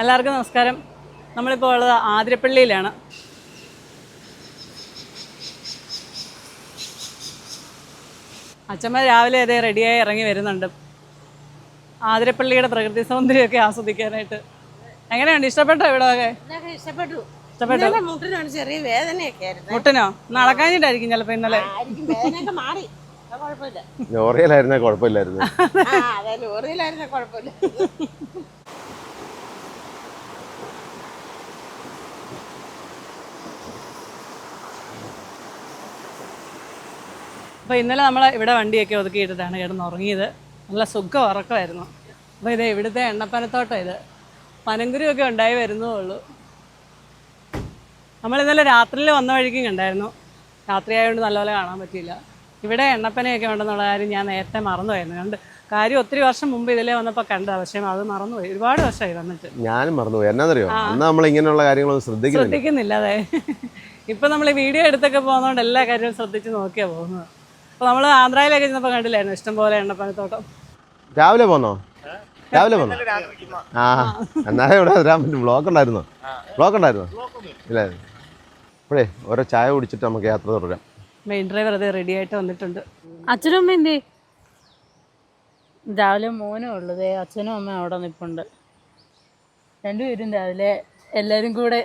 എല്ലാവർക്കും നമസ്കാരം. നമ്മളിപ്പോൾ ഉള്ളത് ആതിരപ്പള്ളിയിലാണ്. അച്ഛമ്മ രാവിലെ അതേ റെഡിയായി ഇറങ്ങി വരുന്നുണ്ട്. ആതിരപ്പള്ളിയുടെ പ്രകൃതി സൗന്ദര്യമൊക്കെ ആസ്വദിക്കാനായിട്ട്. എങ്ങനെയുണ്ട്? ഇഷ്ടപ്പെട്ടോ ഇവിടെ ഒക്കെ? മുട്ടനോ ഇഷ്ടപ്പെട്ടു. ചെറിയ വേദനയൊക്കെ ആയിരുന്നു. മുട്ടനോ? നടക്കാഞ്ഞിട്ടായിരിക്കും ചിലപ്പോ ഇന്നലെ. വേദനയൊക്കെ മാറി. ലോറിയിലായിരുന്നേ കുഴപ്പമില്ലായിരുന്നു. ലോറിയിലായിരുന്ന കുഴപ്പമില്ല. അപ്പോൾ ഇന്നലെ നമ്മൾ ഇവിടെ വണ്ടിയൊക്കെ ഒതുക്കിയിട്ടിട്ടാണ് കിടന്ന് ഉറങ്ങിയത് നല്ല സുഖം ഉറക്കമായിരുന്നു. അപ്പോൾ ഇത് ഇവിടുത്തെ എണ്ണപ്പനത്തോട്ടം ഇത്. പനങ്കുരുവൊക്കെ ഉണ്ടായി വരുന്നതേ ഉള്ളൂ. നമ്മൾ ഇന്നലെ രാത്രിയിൽ വന്ന വഴിക്കും കണ്ടായിരുന്നു. രാത്രി ആയതുകൊണ്ട് നല്ലപോലെ കാണാൻ പറ്റിയില്ല. ഇവിടെ എണ്ണപ്പനയൊക്കെ ഉണ്ടെന്നുള്ള കാര്യം ഞാൻ നേരത്തെ മറന്നുപോയിരുന്നു കണ്ട് കാര്യം ഒത്തിരി വർഷം മുമ്പ് ഇതിലേ വന്നപ്പോൾ കണ്ടതാണ് പക്ഷേ അത് മറന്നുപോയി. ഒരുപാട് വർഷമായി വന്നിട്ട്. ഞാനും മറന്നുപോയി. അന്ന് നമ്മൾ ഇങ്ങനെയുള്ള കാര്യങ്ങളൊന്നും ശ്രദ്ധിക്കുന്നില്ല. ശ്രദ്ധിക്കുന്നില്ല അതെ. ഇപ്പൊ നമ്മൾ വീഡിയോ എടുത്തൊക്കെ പോകുന്നതുകൊണ്ട് എല്ലാ കാര്യവും ശ്രദ്ധിച്ച് നോക്കിയാ പോകുന്നത്. അപ്പൊ നമ്മൾ ആന്ധ്രയിലൊക്കെ ചെന്നപ്പോൾ കണ്ടില്ലായിരുന്നു? ഇഷ്ടംപോലെ എണ്ണപ്പനത്തോട്ടം രാവിലെ പോന്നോ? രാവിലെ പോന്നോ? ആ എന്നാലേ ഇവിടെ വരാൻ പറ്റും. ബ്ലോക്ക് ഉണ്ടായിരുന്നോ? ബ്ലോക്ക് ഉണ്ടായിരുന്നോ? ഇല്ലായിരുന്നു ഇപ്പോഴേ ഓരോ ചായ കുടിച്ചിട്ട് നമുക്ക് യാത്ര തുടരാം. മെയിൻ ഡ്രൈവർ അത് റെഡി ആയിട്ട് വന്നിട്ടുണ്ട്. അച്ഛനും അമ്മ എന്തേ രാവിലെ മോനും ഉള്ളത്. അച്ഛനും അമ്മ അവിടെ നിൽപ്പുണ്ട് രണ്ടുപേരും രാവിലെ എല്ലാവരും കൂടെ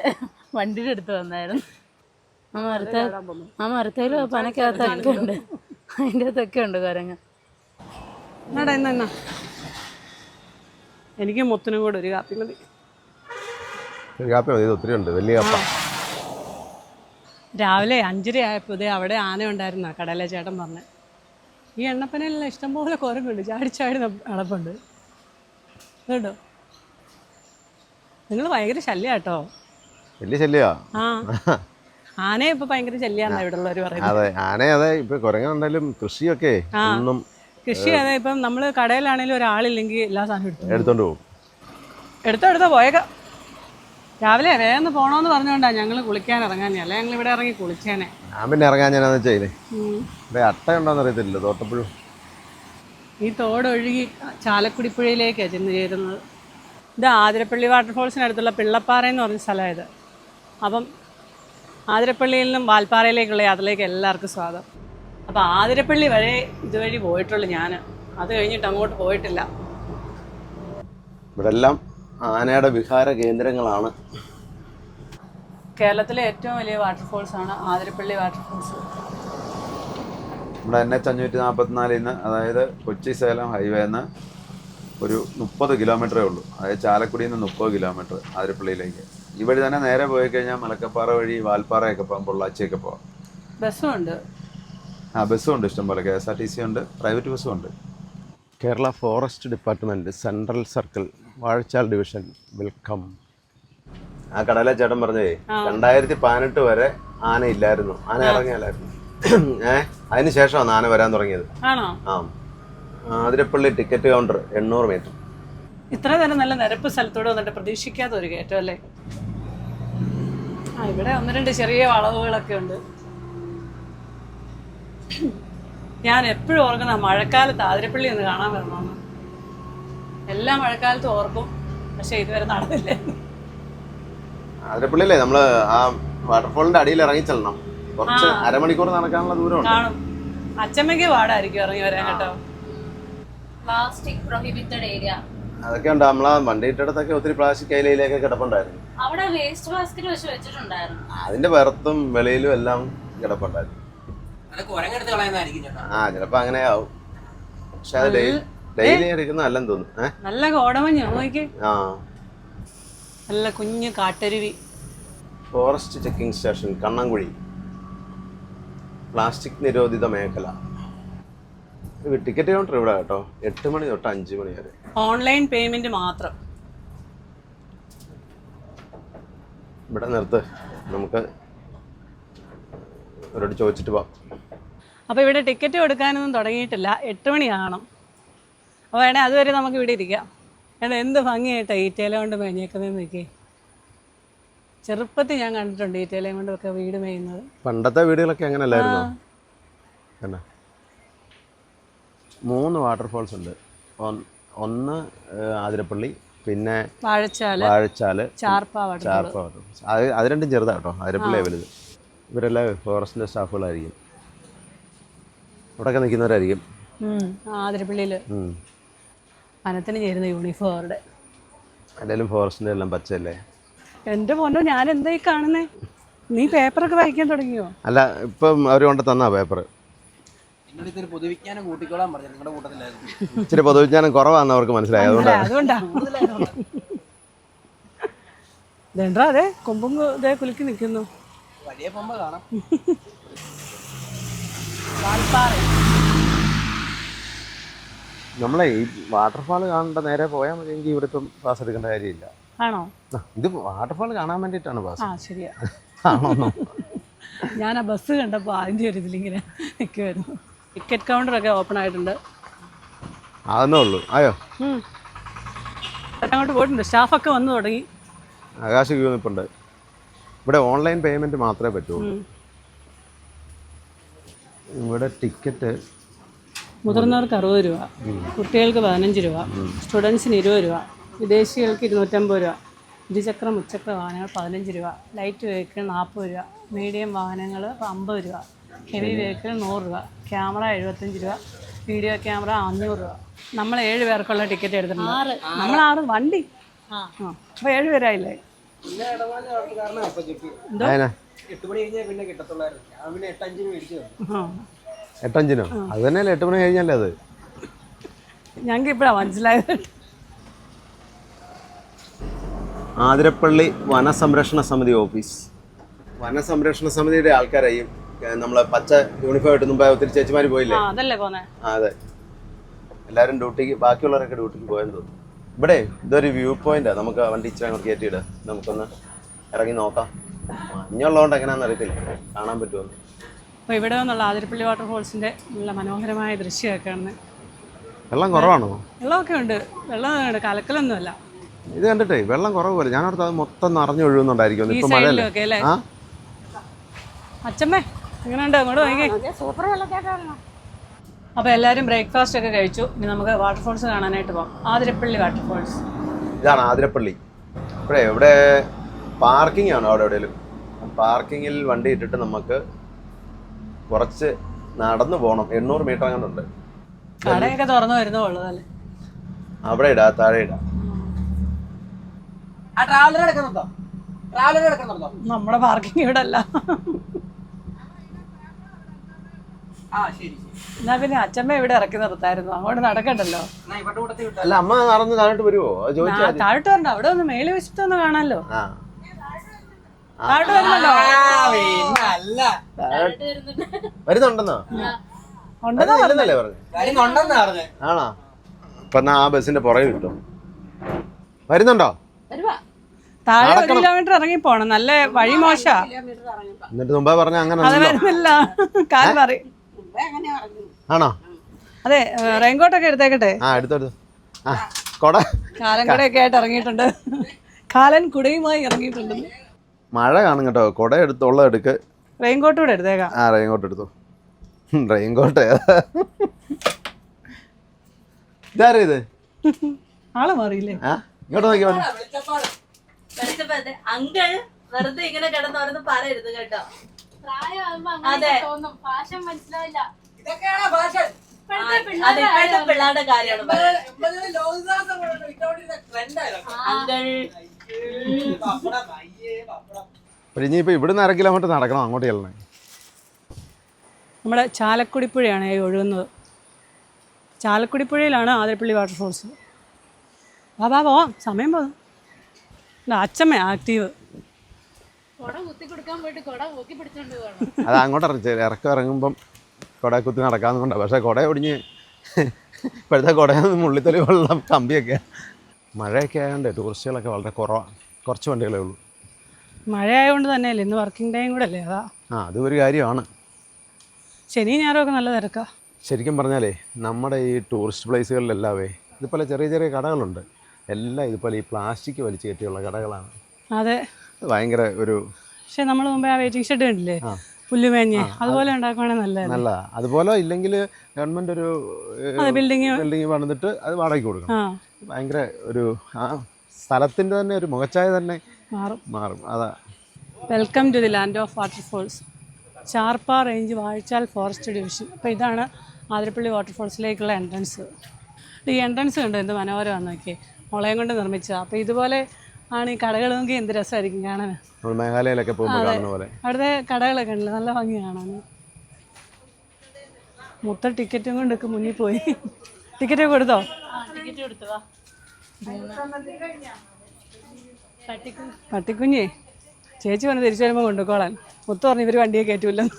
വണ്ടിയുടെ അടുത്ത് വന്നായിരുന്നു. ആ മരത്തെ ആ മരത്തേലും പനക്കകത്തൊക്കെ ഉണ്ട്. അതിന്റെ അകത്തൊക്കെ ഉണ്ട് കുരങ്ങ് എന്നാടാ എന്നാ എനിക്ക് മൊത്തനും കൂടെ ഒരു കാപ്പി മതി. ഒരു കാപ്പി മതി ഇത് ഒത്തിരി ഉണ്ട് വലിയ കപ്പ. രാവിലെ അഞ്ചര ആയപ്പോൾ ഇതേ അവിടെ ആന ഉണ്ടായിരുന്ന കടല ചേട്ടൻ പറഞ്ഞു. ഈ എണ്ണപ്പനെല്ലാം ഇഷ്ടംപോലെ കുരങ്ങുണ്ട് ചാടിച്ചാടി അളപ്പുണ്ട്. നടപ്പുണ്ട് കേട്ടോ നിങ്ങൾ ഭയങ്കര ശല്യാട്ടോ? വലിയ ശല്യാ? ആ. ആനയെ ഇപ്പൊ ഭയങ്കര ശല്യാണ് ഇവിടെ ഉള്ളവർ പറയുന്നത്. അതെ ആനയെ അതെ ഇപ്പൊ കുരങ്ങുണ്ടെങ്കിലും കൃഷിയൊക്കെ ഒന്നും കൃഷി അതെ ഇപ്പം നമ്മൾ കടയിലാണെങ്കിലും ഒരാളില്ലെങ്കിൽ എല്ലാ സാധനവും എടുത്തു എടുത്തോണ്ട് പോകും. എടുത്തോ എടുത്തോ പോയേക്കാം. രാവിലെ വേഗം പോണോന്ന് പറഞ്ഞോണ്ടാ ഞങ്ങൾ കുളിക്കാൻ ഇറങ്ങാൻ അല്ലെ ഞങ്ങൾ ഇവിടെ ഇറങ്ങി കുളിച്ചേനെ. ഞാൻ പിന്നെ ഇറങ്ങാൻ ഞാനെന്ന് ചെയ്തേ. ഇവിടെ അട്ട ഉണ്ടോന്ന് അറിയത്തില്ല തോട്ടപ്പുഴ. ഈ തോടൊഴുകി ചാലക്കുടിപ്പുഴയിലേക്കാണ് ചെന്ന് ചേരുന്നത്. ഇത് ആതിരപ്പള്ളി വാട്ടർഫോൾസിനടുത്തുള്ള പിള്ളപ്പാറ എന്ന് പറഞ്ഞ സ്ഥലമായത് അപ്പം ആതിരപ്പള്ളിയിൽ നിന്നും വാൽപ്പാറയിലേക്കുള്ള യാത്രയിലേക്ക് എല്ലാവർക്കും സ്വാഗതം. അപ്പോൾ ആതിരപ്പള്ളി വരെ ഇതുവഴി പോയിട്ടുള്ളൂ ഞാൻ അത് കഴിഞ്ഞിട്ട് അങ്ങോട്ട് പോയിട്ടില്ല. ഇവിടെ എല്ലാം ആനയുടെ വിഹാര കേന്ദ്രങ്ങളാണ്. കേരളത്തിലെ ഏറ്റവും വലിയ വാട്ടർഫോൾസ് ആണ് ആതിരപ്പള്ളി വാട്ടർഫോൾസ് നമ്മുടെ എൻ എച്ച് അഞ്ഞൂറ്റി നാൽപ്പത്തിനാലിൽ നിന്ന് അതായത് കൊച്ചി സേലം ഹൈവേന്ന് ഒരു മുപ്പത് കിലോമീറ്ററേ ഉള്ളൂ. അതായത് ചാലക്കുടിയിൽ നിന്ന് മുപ്പത് കിലോമീറ്റർ ആതിരപ്പള്ളിയിലേക്ക്. വഴി തന്നെ നേരെ പോയി കഴിഞ്ഞാൽ മലക്കപ്പാറ വഴി വാൽപ്പാറയൊക്കെ പോകാം പൊള്ളാച്ചിയൊക്കെ പോകാം. ബസ്സുണ്ട് ആ ബസ്സും ഉണ്ട് ഇഷ്ടംപോലെ K S R T C ഉണ്ട് പ്രൈവറ്റ് ബസ്സും ഉണ്ട് Kerala forest department central circle Vazhachal division welcome. ആ കടല ചേട്ടൻ പറഞ്ഞേ രണ്ടായിരത്തി പതിനെട്ട് വരെ ആന ഇല്ലായിരുന്നു. ആന ഇറങ്ങിയാലായിരുന്നു ഏ അതിന് ശേഷമാണ് ആന വരാൻ തുടങ്ങിയത്. ആണോ? ആ. ആതിരപ്പള്ളി ടിക്കറ്റ് കൗണ്ടർ എണ്ണൂറ് മീറ്റർ. ഇത്ര നേരം നല്ല നിരപ്പ് സ്ഥലത്തോട് വന്നിട്ട് പ്രതീക്ഷിക്കാത്ത ഒരു കയറ്റം അല്ലേ? ആ ഇവിടെ ഒന്ന് രണ്ട് ചെറിയ വളവുകളൊക്കെ ഉണ്ട്. ഞാൻ എപ്പോഴും ഓർക്കുന്ന മഴക്കാലത്ത് ആതിരപ്പള്ളി ഒന്ന് കാണാൻ വരണമെന്ന് എല്ലാ മഴക്കാലത്തും ഓർക്കും പക്ഷെ ഇതുവരെ നടന്നില്ല. ആതിരപ്പള്ളിയില്ലേ? നമ്മൾ ആ വാട്ടർഫോളിന്റെ അടിയിൽ ഇറങ്ങി ചെല്ലണം. കുറച്ച് അരമണിക്കൂർ നടക്കാനുള്ള ദൂരമുണ്ട് കാണും. അച്ചമ്മയ്ക്ക് പാടായിരിക്കും ഇറങ്ങി വരാൻ കേട്ടോ. പ്ലാസ്റ്റിക് പ്രൊഹിബിറ്റഡ് ഏരിയ അതൊക്കെ ഉണ്ട്. നമ്മളാ വണ്ടി ഇട്ടടത്തൊക്കെ ഒത്തിരി പ്ലാസ്റ്റിക് കൈലയിലേക്ക് കിടപ്പുണ്ടായിരുന്നു. അവിടെ വേസ്റ്റ് ബാസ്ക്കറ്റ് വെച്ച് വെച്ചിട്ടുണ്ടായിരുന്നു. അതിന്റെ പുറത്തും വെളിയിലും എല്ലാം കിടപ്പുണ്ടായിരുന്നു. ആ ചിലപ്പോ അങ്ങനെ ആവും. പക്ഷെ അത് ഡെയിലി ഡെയിലി എടുക്കുന്നതല്ലെന്ന് തോന്നുന്നു. നല്ല കോടമഞ്ഞോ നോക്കി ആ. നല്ല കുഞ്ഞു കാട്ടരുവി. Forest checking station Kannankuzhi. Plastic നിരോധിത മേഖല. ടിക്കറ്റ് കൗണ്ടർ ഇവിടെ കേട്ടോ? എട്ട് മണി തൊട്ട് അഞ്ച് മണി വരെ. ഓൺലൈൻ പേയ്മെന്റ് മാത്രം. ഇവിടെ നിർത്ത്. നമുക്ക് അവരോട് ചോദിച്ചിട്ട് പോവാം. അപ്പോൾ ഇവിടെ ടിക്കറ്റ് കൊടുക്കാനൊന്നും തുടങ്ങിയിട്ടില്ല. എട്ട് മണിയാകണം അപ്പോൾ വേണേ അതുവരെ നമുക്ക് ഇവിടെ ഇരിക്കാം. എടാ എന്ത് ഭംഗിയായിട്ടാണ് ഈറ്റയില കൊണ്ട് മേഞ്ഞേക്കുന്നതെന്ന് നോക്കി ചെറുപ്പത്തിൽ ഞാൻ കണ്ടിട്ടുണ്ട് ഈറ്റയിലയും കൊണ്ടൊക്കെ വീട് മേയുന്നത്. പണ്ടത്തെ വീടുകളൊക്കെ അങ്ങനെ അല്ലായിരുന്നു തന്നെ മൂന്ന് വാട്ടർഫോൾസ് ഉണ്ട്. ഒന്ന് ആതിരപ്പള്ളി പിന്നെ വാഴച്ചാൽ വാഴച്ചാൽ ചാർപ്പ വാട്ടർഫോൾസ് അത് അത് രണ്ടും ചെറുതാണ് കേട്ടോ ആതിരപ്പള്ളി വലുത് ഇവരെല്ലാം ഫോറസ്റ്റിന്റെ സ്റ്റാഫുകളായിരിക്കും. ഇവിടെയൊക്കെ നിൽക്കുന്നവരായിരിക്കും. ആതിരപ്പള്ളിയിൽ വനത്തിന് ചേരുന്ന എല്ലാവരും ഫോറസ്റ്റിന്റെ എല്ലാം പച്ചയല്ലേ? എന്റെ മോനോ ഞാൻ എന്തായി കാണുന്നേ? നീ പേപ്പറൊക്കെ വായിക്കാൻ തുടങ്ങിയോ? അല്ല ഇപ്പം അവർ കൊണ്ട് തന്നാ പേപ്പർ എന്നോട് ഇതൊരു പൊതുവിജ്ഞാനം കൂട്ടിക്കോളാൻ പറഞ്ഞു നിങ്ങളുടെ കൂട്ടത്തിലായിരുന്നു. ഇച്ചിരി പൊതുവിജ്ഞാനം കുറവാന്ന് അവർക്ക് മനസ്സിലായി. അതുകൊണ്ടാണ് അതുകൊണ്ടാ. ഇതെന്താ അതെ? കൊമ്പും ഇതേ കുലുക്കി നിൽക്കുന്നു വലിയ പൊമ്പ കാണാം. വാൽപ്പാറ നമ്മളെ ഈ വാട്ടർഫാൾ കാണേണ്ട നേരെ പോയാൽ മതിയെങ്കിൽ ഇവിടെ ഇപ്പം പാസ് എടുക്കേണ്ട കാര്യമില്ല. ആണോ? ആ, ഇത് വാട്ടർഫാൾ കാണാൻ വേണ്ടിയിട്ടാണ് പാസ് ആ ശരിയാ. ആണോന്നോ ഞാൻ ആ ബസ് കണ്ടപ്പോൾ ആദ്യം ഒരു ഇതിലിങ്ങനെ നിൽക്കുമായിരുന്നു ടിക്കറ്റ് കൗണ്ടർ കൗണ്ടറൊക്കെ ഓപ്പൺ ആയിട്ടുണ്ട്. അതെന്നേ ഉള്ളൂ. ആയോ? ഉം. അങ്ങോട്ട് പോയിട്ടുണ്ട്. സ്റ്റാഫൊക്കെ വന്നു തുടങ്ങി. ആകാശ ക്യൂ നിൽപ്പുണ്ട് ഇവിടെ ഓൺലൈൻ പേയ്മെന്റ് മാത്രമേ പറ്റുള്ളൂ. ഉം. ഇവിടെ ടിക്കറ്റ് മുതിർന്നവർക്ക് അറുപത് രൂപ കുട്ടികൾക്ക് പതിനഞ്ച് രൂപ സ്റ്റുഡൻസിന് ഇരുപത് രൂപ വിദേശികൾക്ക് ഇരുന്നൂറ്റമ്പത് രൂപ ഇരുചക്ര മുച്ചക്ര വാഹനങ്ങൾ പതിനഞ്ച് രൂപ ലൈറ്റ് വെഹിക്കിൾ നാൽപ്പത് രൂപ മീഡിയം വാഹനങ്ങൾ അമ്പത് രൂപ ഹെവി വെഹിക്കിൾ നൂറ് രൂപ. ക്യാമറ എഴുപത്തഞ്ച് രൂപ. വീഡിയോ ക്യാമറ അഞ്ഞൂറ് രൂപ. നമ്മൾ ഏഴ് പേർക്കുള്ള ടിക്കറ്റ് എടുത്തിട്ടുണ്ട്. നമ്മൾ ആറ് വണ്ടി. ആ. അപ്പോൾ ഏഴ് പേരായില്ലേ? ആ. എട്ടഞ്ചിനോ? അത് തന്നെയല്ലേ എട്ട് മണി കഴിഞ്ഞല്ലേ അത്? ഞങ്ങൾക്ക് ഇപ്പഴാ മനസ്സിലായത്. ആതിരപ്പള്ളി വനസംരക്ഷണ സമിതി ഓഫീസ്. വനസംരക്ഷണ സമിതിയുടെ ആൾക്കാരായി. നമ്മൾ പച്ച യൂണിഫോം ഇട്ട് മുമ്പേ ഒത്തിരി ചേച്ചിമാർ പോയില്ലേ? ആ അതല്ലേ പോന്നെ. അതെ. എല്ലാരും ഡ്യൂട്ടിക്ക് ബാക്കിയുള്ളവരൊക്കെ ഡ്യൂട്ടിക്ക് പോയെന്ന് തോന്നുന്നു. ഇവിടെ ഇതൊരു വ്യൂ പോയിന്റാണ് നമുക്ക് വണ്ടി ഇച്ചിരി അങ്ങോട്ട് ഇടാം. നമുക്കൊന്ന് ഇറങ്ങി നോക്കാം. മഞ്ഞുള്ളതുകൊണ്ട് എങ്ങനെയാണെന്ന് അറിയത്തില്ല. കാണാൻ പറ്റുമോ? അപ്പോൾ ഇവിടെ നിന്നുള്ള ആതിരപ്പള്ളി വാട്ടർഫോൾസിന്റെ നല്ല മനോഹരമായ ദൃശ്യമൊക്കെ ആണ് വെള്ളം കുറവാണോ? വെള്ളമൊക്കെ ഉണ്ട്. വെള്ളം കലക്കലൊന്നുമല്ല. ഇത് കണ്ടിട്ടേ വെള്ളം കുറവ് പോലെ ഞാനോർത്ത് അത് മൊത്തം നിറഞ്ഞൊഴുകുന്നുണ്ടായിരിക്കും ഇപ്പം മഴയല്ലേ? അച്ഛമ്മേ എങ്ങനെയുണ്ട്? അങ്ങോട്ട് സൂപ്പർ വെള്ളച്ചാട്ടമാണല്ലോ. അപ്പോൾ എല്ലാവരും ബ്രേക്ക്ഫാസ്റ്റ് ഒക്കെ കഴിച്ചു. ഇനി നമുക്ക് വാട്ടർഫോൾസ് കാണാനായിട്ട് പോകാം ആതിരപ്പള്ളി വാട്ടർഫോൾസ് ഇതാണ് ആതിരപ്പള്ളി. ഇവിടെ ഇവിടെ പാർക്കിംഗ് ആണ് അവിടെ എവിടെയെങ്കിലും പാർക്കിങ്ങിൽ വണ്ടി ഇട്ടിട്ട് നമുക്ക് കുറച്ച് നടന്നു പോകണം എണ്ണൂറ് മീറ്റർ അങ്ങോട്ടുണ്ട് കടയൊക്കെ തുറന്നു വരുന്നേ ഉള്ളൂ അല്ലേ? അവിടെ ഇടാ താഴെ ഇടാ. ആ ട്രാവലർ എടുക്കുന്നുണ്ടോ? ട്രാവലർ എടുക്കുന്നുണ്ടോ? നമ്മുടെ പാർക്കിംഗ് ഇവിടെ അല്ല. എന്നാ പിന്നെ അച്ഛമ്മ ഇവിടെ ഇറക്കി നിർത്തായിരുന്നു അങ്ങോട്ട് നടക്കണ്ടല്ലോ? അല്ല അമ്മ നടന്ന് താഴോട്ട് ആ, ചോദിച്ചാൽ താഴോട്ട് വരണ്ട. അവിടെ ഒന്ന് മേളി വെച്ചിട്ട് ഒന്ന് ആ. താഴോട്ട് വരുന്നല്ലോ? വരുന്നുണ്ടെന്നോ? പറഞ്ഞു. ആണോ? അപ്പൊ എന്നാ ആ ബസ്സിന്റെ പുറകെ കിട്ടും വരുന്നുണ്ടോ? താഴെ ഒരു കിലോമീറ്റർ ഇറങ്ങി പോണം. നല്ല വഴി മോശ. എന്നിട്ട് മുമ്പേ പറഞ്ഞ അങ്ങനെ കാൽ പറയും. ആണോ? അതെ റെയിൻകോട്ടൊക്കെ എടുത്തേക്കട്ടെ. ആ എടുത്തെടുത്തു ആ കൊട. കാലം കൂടെയൊക്കെ ആയിട്ട് ഇറങ്ങിയിട്ടുണ്ട്. കാലൻ കുടയുമായി ഇറങ്ങിയിട്ടുണ്ട്. മഴ കാണും കേട്ടോ. കൊട എടുത്തോളം എടുക്ക്. റെയിൻകോട്ട് കൂടെ എടുത്തേക്കാം. ആ റെയിൻകോട്ട് എടുത്തു. റെയിൻകോട്ട്. ഇതാരാ ഇത്? ആൾ മാറിയില്ലേ? ആ ഇങ്ങോട്ട് നോക്കി അങ്കിൾ വെറുതെ ഇങ്ങനെ പറയരുത് കേട്ടോ. അതെ. ഇതൊക്കെയാണ് ഫാഷൻ അത് ഇപ്പോഴത്തെ പിള്ളേരുടെ കാര്യമാണ് ഇവിടുന്ന് അര കിലോമീറ്റർ നടക്കണം അങ്ങോട്ട് ചെല്ലണേ. നമ്മുടെ ചാലക്കുടിപ്പുഴയാണ് ഈ ഒഴുകുന്നത്. ചാലക്കുടി പുഴയിലാണ് ആതിരപ്പള്ളി വാട്ടർഫോൾസ് വാ വാ പോവാം സമയം പോകും. ഇല്ല അച്ഛമ്മ ആക്റ്റീവ് കൊട കുത്തി കൊടുക്കാൻ പോയിട്ട് കൊട നോക്കി പിടിച്ചോണ്ട് പോകണം അത് അങ്ങോട്ട് ഇറക്കം ഇറങ്ങുമ്പം കുട കുത്തി നടക്കാന്നുകൊണ്ടാണ് പക്ഷെ പക്ഷേ കുട ഒടിഞ്ഞ് ഇപ്പോഴത്തെ കുടയൊന്നും മുള്ളിത്തൊലി വെള്ളം കമ്പിയൊക്കെ. മഴയൊക്കെ ആയതുകൊണ്ട് ടൂറിസ്റ്റുകളൊക്കെ വളരെ കുറവാണ് കുറച്ച് വണ്ടികളേ ഉള്ളൂ. മഴ ആയതുകൊണ്ട് തന്നെയല്ലേ ഇന്ന് വർക്കിംഗ് ഡേയും കൂടെ അല്ലേ അതാ. ആ അതും ഒരു കാര്യമാണ്. ശനി ഞായറൊക്കെ നല്ല തിരക്കാ. ശരിക്കും പറഞ്ഞാലേ നമ്മുടെ ഈ ടൂറിസ്റ്റ് പ്ലേസുകളിലെല്ലാവേ ഇതുപോലെ ചെറിയ ചെറിയ കടകളുണ്ട്. എല്ലാം ഇതുപോലെ ഈ പ്ലാസ്റ്റിക് വലിച്ചു കെട്ടിയുള്ള കടകളാണ്. അതെ. ഭയങ്കര ഒരു പക്ഷെ നമ്മൾ മുമ്പേ ആ വെയിറ്റിംഗ് ഷെഡ് കണ്ടില്ലേ? പുല്ലുമേഞ്ഞ്. അതുപോലെ ഉണ്ടാക്കുവാണെങ്കിൽ നല്ല അതുപോലെ ഇല്ലെങ്കിൽ ഗവൺമെന്റ് ഒരു ബിൽഡിംഗ് ബിൽഡിംഗ് പണിതിട്ട് അത് വാടകയ്ക്ക് കൊടുക്കണം. ഭയങ്കര ഒരു ആ സ്ഥലത്തിന്റെ തന്നെ ഒരു മുഖച്ചായ തന്നെ മാറും. മാറും. അതാ. Welcome to the land of waterfalls Charpa range Vazhachal forest division അപ്പോൾ ഇതാണ് ആതിരപ്പള്ളി വാട്ടർഫോൾസിലേക്കുള്ള എൻട്രൻസ് ഈ എൻട്രൻസ് കണ്ടു എന്ത് മനോഹരമാണെന്ന് നോക്കിയേ? മുളയും കൊണ്ട് നിർമ്മിച്ചതാണ് അപ്പോൾ ഇതുപോലെ ആണ് ഈ കടകൾ നോക്കി എന്ത് രസമായിരിക്കും കാണാൻ നമ്മൾ മേഘാലയയിലൊക്കെ പോലെ. അവിടുത്തെ കടകളൊക്കെ ഉണ്ടല്ലോ നല്ല ഭംഗി കാണാൻ മൊത്തം ടിക്കറ്റും കൊണ്ടൊക്കെ മുന്നിൽ പോയി. ടിക്കറ്റ് കൊടുത്തോ? ടിക്കറ്റ് കൊടുത്തു. പട്ടിക്കുഞ്ഞേ ചേച്ചി വന്ന് തിരിച്ചു വരുമ്പോൾ കൊണ്ടുപോകാൻ മുത്ത് പറഞ്ഞു ഇവർ വണ്ടിയെ കയറ്റൂല്ലെന്ന്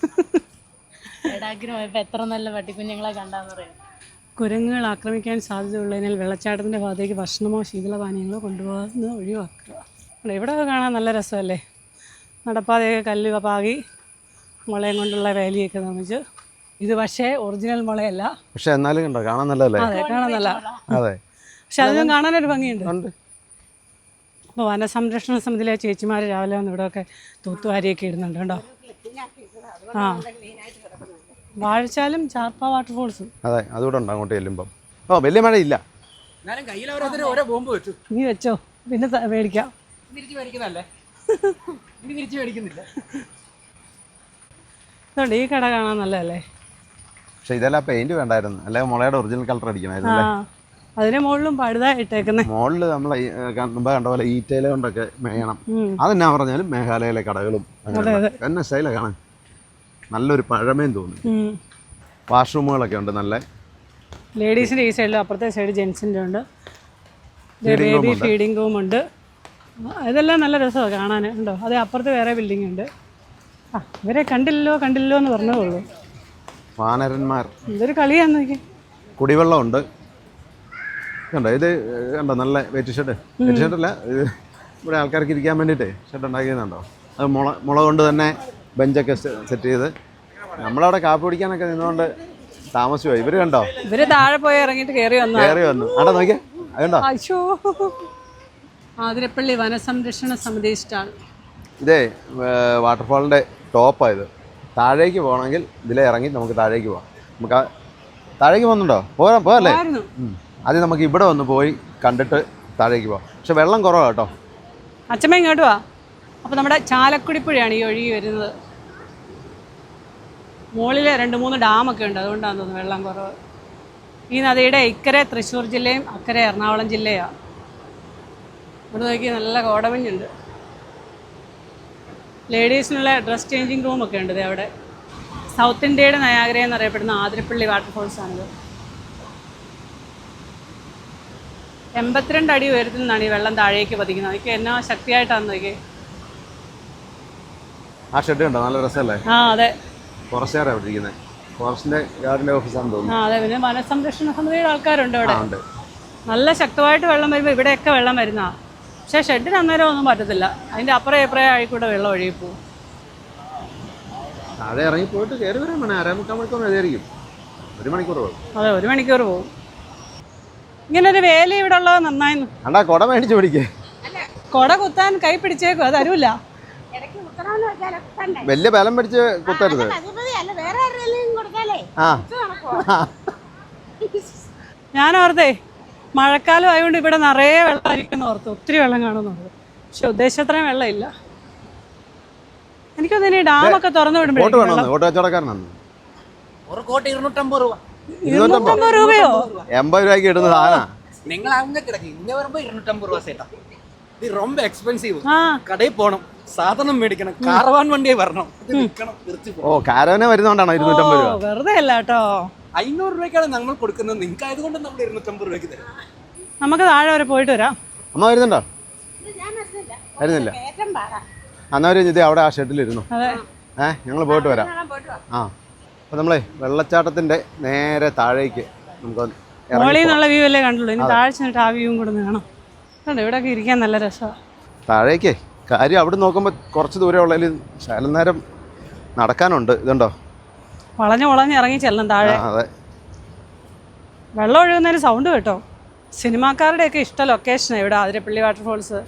ലഡാക്കിന് പോയപ്പോൾ എത്ര നല്ല പട്ടിക്കുഞ്ഞുങ്ങളെ കണ്ടാന്നറിയാം കുരങ്ങുകൾ ആക്രമിക്കാൻ സാധ്യതയുള്ളതിനാൽ വെള്ളച്ചാട്ടത്തിന്റെ ഭാഗത്തേക്ക് ഭക്ഷണമോ ശീതളപാനീയങ്ങളോ കൊണ്ടുപോകുന്നത് ഒഴിവാക്കുക. ഇവിടെ ഇവിടെ കാണാൻ നല്ല രസമല്ലേ? നടപ്പാതയൊക്കെ കല്ല് പാകി മുളയും കൊണ്ടുള്ള വേലിയൊക്കെ നിർമ്മിച്ച്. ഇത് പക്ഷേ ഒറിജിനൽ മുളയല്ല. പക്ഷേ എന്നാലും കണ്ടോ കാണാൻ നല്ലതല്ലേ? അതെ കാണാൻ നല്ല. അതെ. പക്ഷെ അതിനും കാണാനൊരു ഭംഗിയുണ്ട്. ഉണ്ട്. അപ്പോൾ വനസംരക്ഷണ സമിതിയിലെ ചേച്ചിമാർ രാവിലെ വന്ന് ഇവിടെയൊക്കെ തൂത്തുവാരിയൊക്കെ ഇടുന്നുണ്ട് കേട്ടോ ആ. വാഴച്ചാലും ചാർപ്പ വാട്ടർഫോൾസും അതെ അതുകൂടെ ഉണ്ട് അങ്ങോട്ട് ചെല്ലുമ്പം. ഓ വലിയ മഴയില്ല. നീ വെച്ചോ. പിന്നെ മേടിക്കാം. ഇതുണ്ട് ഈ കട കാണാൻ നല്ലതല്ലേ? പക്ഷെ ഇതെല്ലാം പെയിന്റ് വേണ്ടായിരുന്നു. അല്ലെങ്കിൽ മുളയുടെ ഒറിജിനൽ കളർ അടിക്കണായിരുന്നു ആ അല്ലേ അതിന് മുകളിലും പഴുതായിട്ടേക്കുന്നത് മുകളിൽ നമ്മൾ മുമ്പ് കണ്ട പോലെ ഈറ്റയില കൊണ്ടൊക്കെ മേയണം. അതെന്നാ പറഞ്ഞാലും മേഘാലയയിലെ കടകളും അതെ എന്നെ സ്റ്റൈലാണ് കാണാൻ. നല്ലൊരു പഴമയും തോന്നി. വാഷ്റൂമുകളൊക്കെ ഉണ്ട് നല്ല. ലേഡീസിന്റെ ഈ സൈഡിലും അപ്പുറത്തെ സൈഡ് ജെൻസിന്റെ ഉണ്ട്. ബേബി. ഫീഡിംഗ് റൂം ഉണ്ട്. ഇതെല്ലാം നല്ല രസമാണ് കാണാൻ ഉണ്ടോ? അതെ അപ്പുറത്ത് വേറെ ബിൽഡിംഗ് ഉണ്ട്. ആ ഇവരെ കണ്ടില്ലല്ലോ കണ്ടില്ലല്ലോ എന്ന് പറഞ്ഞതേ ഉള്ളൂ. വാനരന്മാർ. ഇതൊരു കളിയാന്ന് നോക്കി. കുടിവെള്ളം ഉണ്ട് കണ്ടോ ഇത് കണ്ടോ നല്ല വെറ്റ് ഷെഡ്. വെറ്റ് ഷെഡല്ല ഇവിടെ ആൾക്കാർക്ക് ഇരിക്കാൻ വേണ്ടിയിട്ട് ഷെഡ് ഉണ്ടാക്കിയതുണ്ടോ? അത് മുള മുള കൊണ്ട് തന്നെ ബെഞ്ചൊക്കെ സെറ്റ് ചെയ്ത്. നമ്മളവിടെ കാപ്പി പിടിക്കാനൊക്കെ നിന്നുകൊണ്ട് താമസിച്ചു ഇവർ കണ്ടോ? ഇവർ താഴെ പോയി ഇറങ്ങിട്ട് കയറി വന്നു കയറി വന്നു. അവിടെ നോക്കിയേ. അതുണ്ടോ അയ്യോ. ആതിരപ്പള്ളി വനസംരക്ഷണ സമിതി സ്റ്റാൾ. ഇതേ വാട്ടർഫാളിന്റെ ടോപ്പായത് താഴേക്ക് പോകണമെങ്കിൽ ഇതിലെ ഇറങ്ങി നമുക്ക് താഴേക്ക് പോകാം നമുക്ക് താഴേക്ക് പോകുന്നുണ്ടോ? പോരാ പോകല്ലേ ആദ്യം നമുക്ക് ഇവിടെ വന്ന് പോയി കണ്ടിട്ട് താഴേക്ക് പോകാം പക്ഷെ വെള്ളം കുറവാണ് കേട്ടോ. അച്ഛമ്മ ഇങ്ങോട്ട് വാ. അപ്പോൾ നമ്മുടെ ചാലക്കുടി പുഴയാണ് ഈ ഒഴുകി വരുന്നത്. മുകളിൽ രണ്ട് മൂന്ന് ഡാമൊക്കെ ഉണ്ട്. അതുകൊണ്ടാണ് തോന്നുന്നു വെള്ളം കുറവ്. ഈ നദിയുടെ ഇക്കരെ തൃശ്ശൂർ ജില്ലയും അക്കരെ എറണാകുളം ജില്ലയാണ് ഇവിടെ നോക്കി നല്ല കോടമഞ്ഞുണ്ട്. ലേഡീസിനുള്ള ഡ്രസ് ചേഞ്ചിങ് റൂമൊക്കെ ഉണ്ട് അവിടെ. സൗത്ത് ഇന്ത്യയുടെ നയാഗ്ര എന്നറിയപ്പെടുന്ന ആതിരപ്പള്ളി വാട്ടർഫോൾസ് ആണിത് എൺപത്തിരണ്ട് അടി ഉയരത്തിൽ നിന്നാണ് ഈ വെള്ളം താഴേക്ക് പതിക്കുന്നത്. അതൊക്കെ എന്നാ ശക്തിയായിട്ടാണ് നോക്കി ആ ഷെഡ് കണ്ടോ? നല്ല രസമല്ലേ? ആ അതെ. ഫോറസ്റ്റുകാരാണ് അവിടെ ഇരിക്കുന്നത് ഫോറസ്റ്റിന്റെ ഗാർഡിന്റെ ഓഫീസാണെന്ന് ആ തോന്നുന്നു അതെ പിന്നെ വനസംരക്ഷണ സമിതിയുടെ ആൾക്കാരുണ്ട് ആ ഇവിടെ ഉണ്ട്. നല്ല ശക്തമായിട്ട് വെള്ളം വരുമ്പോൾ ഇവിടെയൊക്കെ വെള്ളം വരുന്ന. പക്ഷേ ഷെഡിന് അന്നേരം ഒന്നും പറ്റത്തില്ല. അതിന്റെ അപ്പുറം ഇപ്പുറം ആയിക്കൂടെ വെള്ളം ഒഴുകി പോകും താഴെ ഇറങ്ങി പോയിട്ട് കയറി വരാൻ വേണം. അരമുക്കാൽ മണിക്കൂർ മതിയായിരിക്കും ഒരു മണിക്കൂർ പോകും അതെ ഒരു മണിക്കൂർ പോകും ഇങ്ങനൊരു വേല ഇവിടെ ഉള്ളത് നന്നായിരുന്നു അണ്ടാ കുട മേടിച്ച് പിടിക്കേ. കൊട കുത്താൻ കൈ പിടിച്ചേക്കും. അത് തരൂല. വലിയ ബലം പിടിച്ച് കുത്തരുത്. ആ. ഞാൻ ഓർത്തേ മഴക്കാലം ആയതുകൊണ്ട് ഇവിടെ നിറയെ വെള്ളമായിരിക്കും ഓർത്തു ഒത്തിരി വെള്ളം കാണുന്നു പക്ഷെ ഉദ്ദേശത്രയും വെള്ളമില്ല. എനിക്കൊന്നിനി ഡാമൊക്കെ തുറന്നു വിടുമ്പോഴേ ഒരു കോട്ട് ഇരുന്നൂറ്റമ്പത് രൂപ. ഇരുന്നൂറ്റമ്പത് രൂപയോ? എൺപത് രൂപയ്ക്ക് ഇടുന്ന സാധന. നിങ്ങൾ അങ്ങനെ കിടക്കും. ഇങ്ങനെ വരുമ്പോ ഇരുന്നൂറ്റമ്പത് രൂപ സേട്ടാ ഇത് ரொம்ப എക്സ്പെൻസീവ് ആ കടയിൽ പോണം സാധനം മേടിക്കണം കാറവാൻ വണ്ടിയെ വരണം ഇത് വിൽക്കണം തിരിച്ചു ഓ കാരവനെ വരുന്നോണ്ടാണോ ഇരുന്നൂറ്റമ്പത് രൂപ ഓ, വെറുതെ അല്ല കേട്ടോ അഞ്ഞൂറ് രൂപയ്ക്കാണ് നമ്മൾ കൊടുക്കുന്നത് നിങ്ങൾക്ക് ആയതുകൊണ്ട് നമ്മൾ ഇരുന്നൂറ്റമ്പത് രൂപയ്ക്ക് തരും നമുക്ക് താഴെ വരെ പോയിട്ട് വരാം അമ്മ വരുന്നുണ്ടോ ഞാൻ വരുന്നില്ല വരുന്നില്ല ഏറ്റവും പാടാ അന്നവര് ഇത് അവിടെ ആ ഷെഡിലിരുന്നു അതെ ഏ ഞങ്ങൾ പോയിട്ട് വരാം ഞാൻ പോയിട്ട് വാ. ആ അപ്പോൾ നമ്മളെ വെള്ളച്ചാട്ടത്തിൻ്റെ നേരെ താഴേക്ക് നമുക്ക് മോളിൽ ഇറങ്ങി നിന്നുള്ള വ്യൂ അല്ലേ കണ്ടുള്ളൂ ഇനി താഴെ ചെന്നിട്ട് ആ വ്യൂവും കൂടെ ഒന്ന് കാണാം കണ്ടോ ഇവിടെയൊക്കെ ഇരിക്കാൻ നല്ല രസമാണ് താഴേക്കേ. കാര്യം അവിടെ നോക്കുമ്പോൾ കുറച്ച് ദൂരം ഉള്ളതിൽ ശാലനേരം നടക്കാനുണ്ട്. ഇതുണ്ടോ? വളഞ്ഞ് വളഞ്ഞ് ഇറങ്ങി ചെല്ലണം താഴെ. അതെ. വെള്ളം ഒഴുകുന്നതിന് സൗണ്ട് കേട്ടോ. സിനിമാക്കാരുടെയൊക്കെ ഇഷ്ട ലൊക്കേഷനാണ് ഇവിടെ ആതിരപ്പള്ളി വാട്ടർഫോൾസ്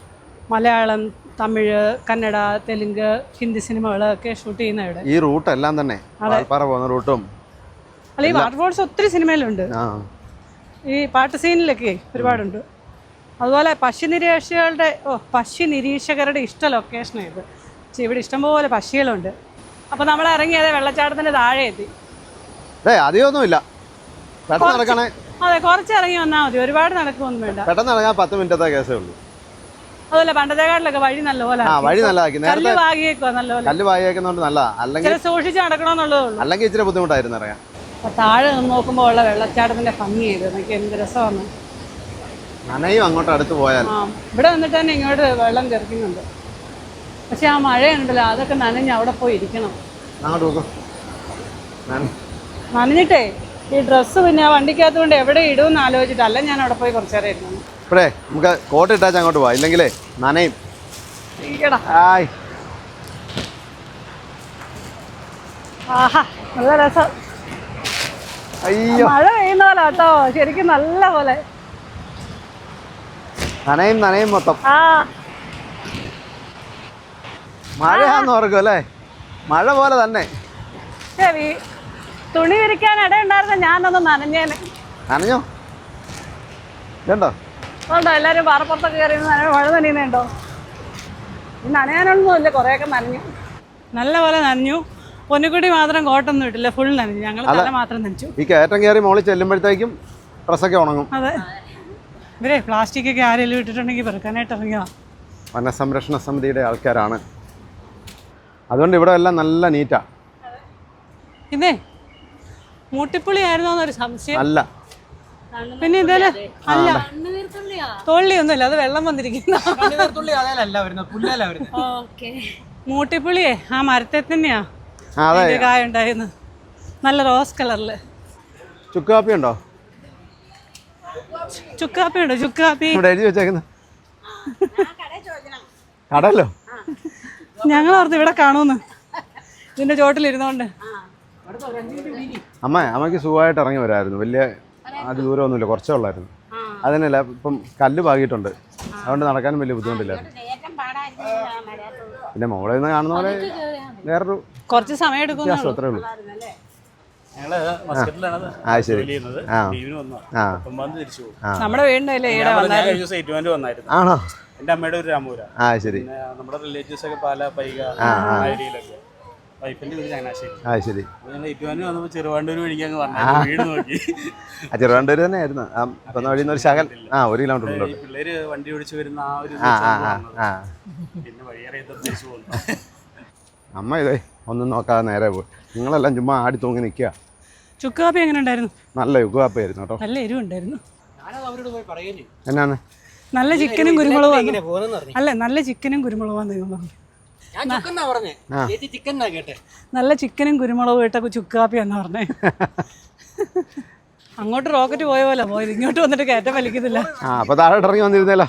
മലയാളം തമിഴ് കന്നഡ തെലുങ്ക് ഹിന്ദി സിനിമകളൊക്കെ ഷൂട്ട് ചെയ്യുന്ന ഇവിടെ. ഈ റൂട്ട് എല്ലാം തന്നെ. വാൽപ്പാറ പോകുന്ന റൂട്ടും അല്ല ഈ വാട്ടർഫോൾസ് ഒത്തിരി സിനിമയിലുണ്ട്. ഈ പാട്ട് സീനിലൊക്കെ ഒരുപാടുണ്ട്. അതുപോലെ പക്ഷി നിരീക്ഷകളുടെ ഓ പക്ഷി നിരീക്ഷകരുടെ ഇഷ്ട ലൊക്കേഷനാണ് ഇത്. പക്ഷേ ഇവിടെ ഇഷ്ടംപോലെ പക്ഷികളുണ്ട്. അപ്പോൾ നമ്മൾ ഇറങ്ങിയത് വെള്ളച്ചാട്ടത്തിന്റെ താഴെ എത്തി. ഏ അധികമൊന്നുമില്ല. പെട്ടെന്ന് നടക്കണേ. അതെ കുറച്ച് ഇറങ്ങി വന്നാൽ മതി. ഒരുപാട് നടക്കുമൊന്നും വേണ്ട പെട്ടെന്ന് ഇറങ്ങാൻ പത്ത് മിനിറ്റത്തെ കേസേ ഉള്ളൂ. അതുപോലെ പണ്ടത്തെക്കാട്ടിലൊക്കെ വഴി നല്ലപോലെ ആ വഴി നല്ലതാക്കി. നേരത്തെ വാങ്ങിയേക്കുവാ നല്ലപോലെ. കല്ല് വായിക്കുന്നതുകൊണ്ട് നല്ലതാ. അല്ലെങ്കിൽ സൂക്ഷിച്ച് നടക്കണമെന്നുള്ളതേ ഉള്ളൂ. അല്ലെങ്കിൽ ഇച്ചിരി ബുദ്ധിമുട്ടായിരുന്നു ഇറങ്ങാൻ. താഴെ നിന്ന് നോക്കുമ്പോൾ ഉള്ള വെള്ളച്ചാട്ടത്തിന്റെ ഭംഗി ചെയ്ത് എനിക്ക് എന്ത് രസമാണ്. നനയും അങ്ങോട്ട് അടുത്ത് പോയാൽ. ഇവിടെ വന്നിട്ട് തന്നെ ഇങ്ങോട്ട് വെള്ളം തെറിക്കുന്നുണ്ട് പക്ഷെ ആ മഴയുണ്ടല്ലോ അതൊക്കെ നനഞ്ഞ് അവിടെ പോയി ഇരിക്കണം. അങ്ങോട്ട് നനഞ്ഞിട്ടേ ഈ ഡ്രസ്സ് പിന്നെ വണ്ടിക്കകത്ത് കൊണ്ട് എവിടെ ഇടുമെന്ന് ആലോചിച്ചിട്ടല്ല ഞാൻ അവിടെ പോയി കുറച്ചു നേരം ഇരുന്നു. ഇപ്പോഴേ നമുക്ക് കോട്ട് ഇട്ടാച്ച് അങ്ങോട്ട് പോവാം. ഇല്ലെങ്കിലേ നനയും. ഹായ്. ആഹാ നല്ല രസം. അയ്യോ. മഴ പെയ്യുന്ന പോലെ കേട്ടോ ശരിക്കും നല്ല പോലെ. നനയും നനയും മൊത്തം. മഴയാന്ന് ഓർക്കും അല്ലേ? മഴ പോലെ തന്നെ. തുണി വിരിക്കാൻ ഇടയുണ്ടായിരുന്ന ഞാനൊന്ന് നനഞ്ഞേനെ. നനഞ്ഞോ? ഇതുണ്ടോ? ഉണ്ടോ? എല്ലാരും പാറപ്പുറത്തൊക്കെ കയറി മഴ നനയുന്നുണ്ടോ? നനയാനൊന്നുമില്ല. കുറേയൊക്കെ നനഞ്ഞു. നല്ല പോലെ നനഞ്ഞു. പൊന്നുകുടി മാത്രം കോട്ടൊന്നും ഇട്ടില്ല. ഫുൾ നനഞ്ഞു. ഞങ്ങൾ തല മാത്രം നനച്ചു. ഈ കയറ്റം കയറി മോളിൽ ചെല്ലുമ്പോഴത്തേക്കും ഡ്രസ്സൊക്കെ ഉണങ്ങും. അതെ. ഇവരെ പ്ലാസ്റ്റിക് ഒക്കെ ആരെങ്കിലും ഇട്ടിട്ടുണ്ടെങ്കിൽ വെറുക്കാനായിട്ട് ഇറങ്ങിയോ വനസംരക്ഷണ സമിതിയുടെ ആൾക്കാരാണ്. അതുകൊണ്ട് ഇവിടെ എല്ലാം നല്ല നീറ്റാ ഇതേ മൂട്ടിപ്പുളി ആയിരുന്നോ എന്നൊരു സംശയം. അല്ല. പിന്നെ ഇതേൽ അല്ല. തൊള്ളിയൊന്നുമില്ല അത് വെള്ളം വന്നിരിക്കുന്ന. മൂട്ടിപ്പുളിയെ ആ മരത്തെ തന്നെയാ കായ ഉണ്ടായിരുന്നു നല്ല റോസ് കളറിൽ ചുക്കാപ്പിയുണ്ടോ ഉണ്ടോ? ചുക്കാപ്പി ഉണ്ടോ ചുക്കാപ്പി. ഇവിടെ എഴുതി വെച്ചേക്കുന്നത് കടല്ലോ ഞങ്ങൾ ഓർത്ത് ഇവിടെ കാണൂന്ന്. ഇതിന്റെ ചോട്ടിലിരുന്നോണ്ട്. അമ്മ അമ്മയ്ക്ക് സുഖമായിട്ട് ഇറങ്ങി വരായിരുന്നു. വലിയ അത് ദൂരമൊന്നുമില്ല കുറച്ചേ ഉള്ളായിരുന്നു. അതിനല്ല ഇപ്പം കല്ല് പാകിയിട്ടുണ്ട്. അതുകൊണ്ട് നടക്കാനും വലിയ ബുദ്ധിമുട്ടില്ലായിരുന്നു. പിന്നെ മോളിൽ നിന്ന് കാണുന്ന പോലെ വേറൊരു കുറച്ച് സമയം എടുക്കും അത്രേ ഉള്ളൂ. ആ ശരി. നമ്മുടെ വീടിന്റെ ആണോ? എന്റെ അമ്മയുടെ ഒരു രാമൂര ആ ശരി. പിന്നെ നമ്മുടെ റിലേറ്റീവ്സ് ഒക്കെ പാല പൈക ആ. ശരി. ചെറുവാണ്ടൂർ തന്നെ ആയിരുന്നു ആ. ഒരു ശകൽ ആ ഒരു കിലോമീറ്റർ പിള്ളേര് വണ്ടി ഓടിച്ചു വരുന്ന ആ ഒരു പിന്നെ വഴിയറിയാത്ത അമ്മ ഇതേ ഒന്നും നോക്കാതെ നേരെ പോയി. നിങ്ങളെല്ലാം ചുമ്മാ ആടി തൂങ്ങി നിൽക്കുക. ചുക്കാപ്പി എങ്ങനെ ഉണ്ടായിരുന്നു? നല്ല യുഗാപ്പായിരുന്നു കേട്ടോ. നല്ല എരിവുണ്ടായിരുന്നു ഉണ്ടായിരുന്നു. അവരോട് പോയി പറയുകയും ചെയ്തു. നല്ല ചിക്കനും കുരുമുളകും അല്ല നല്ല ചിക്കനും കുരുമുളകും പറഞ്ഞു. നല്ല ചിക്കനും കുരുമുളകും ഇട്ട ചുക്കാപ്പി എന്ന് പറഞ്ഞേ. അങ്ങോട്ട് റോക്കറ്റ് പോയ പോലെ പോയത് ഇങ്ങോട്ട് വന്നിട്ട് കയറ്റം വലിക്കുന്നില്ല. ആ താഴോട്ട് ഇറങ്ങി വന്നിരുന്നല്ലോ